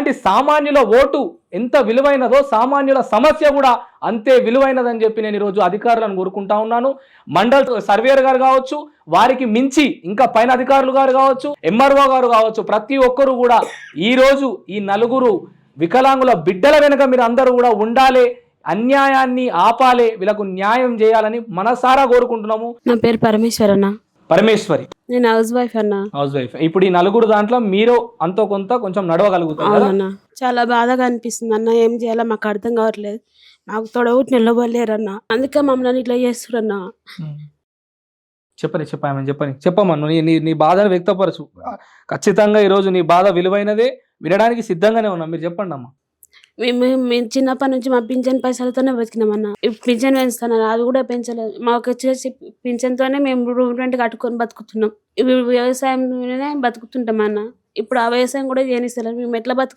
ఇలాంటి సామాన్యుల ఓటు ఎంత విలువైనదో సామాన్యుల సమస్య కూడా అంతే విలువైనదని చెప్పి నేను ఈరోజు అధికారులను కోరుకుంటా ఉన్నాను. మండల్ సర్వేయర్ గారు కావచ్చు వారికి మించి ఇంకా పైన అధికారులు గారు కావచ్చు ఎంఆర్ఓ గారు కావచ్చు ప్రతి ఒక్కరు కూడా ఈ రోజు ఈ నలుగురు వికలాంగుల బిడ్డల వెనుక మీరు అందరూ కూడా ఉండాలి అన్యాయాన్ని ఆపాలే వీళ్ళకు న్యాయం చేయాలని మనసారా కోరుకుంటున్నాము. నా పేరు పరమేశ్వరన్న. పరమేశ్వరి. నేను హౌస్ వైఫ్ అన్న. Housewife. ఇప్పుడు ఈ నలుగురు దాంట్లో మీరు అంతో కొంత కొంచెం నడవగలుగుతారు కదా? అవునన్న. చాలా బాధగా అనిపిస్తుంది అన్న. ఏం చేయాలో మాకు అర్థం కావట్లేదు. మాకు తొడవుట్ నిలవలేరన్న అందుకే మమ్మల్ని ఇట్లా చేస్తురన్న. చెప్పని చెప్పామని చెప్పని చెప్పమ్మా నువ్వు నీ- నీ నీ బాధను వ్యక్తపరచు. ఖచ్చితంగా ఈరోజు నీ బాధ విలువైనదే వినడానికి సిద్ధంగానే ఉన్నాం. మీరు చెప్పండి అమ్మా మేము మేము చిన్నప్పటి నుంచి మా పింఛన్ పైసలతోనే బతికినామన్న ఇప్పుడు పింఛన్ పెంచుతున్నారు అది కూడా పెంచలేదు. మాకు వచ్చేసి పింఛన్తోనే మేము రూమ్ రెంట్ కట్టుకొని బతుకుతున్నాం. ఇవి వ్యవసాయం బతుకుతుంటాం అన్న. ఇప్పుడు ఆ వ్యవసాయం కూడా చేయనిస్తలేదు మేము ఎట్లా బతుకు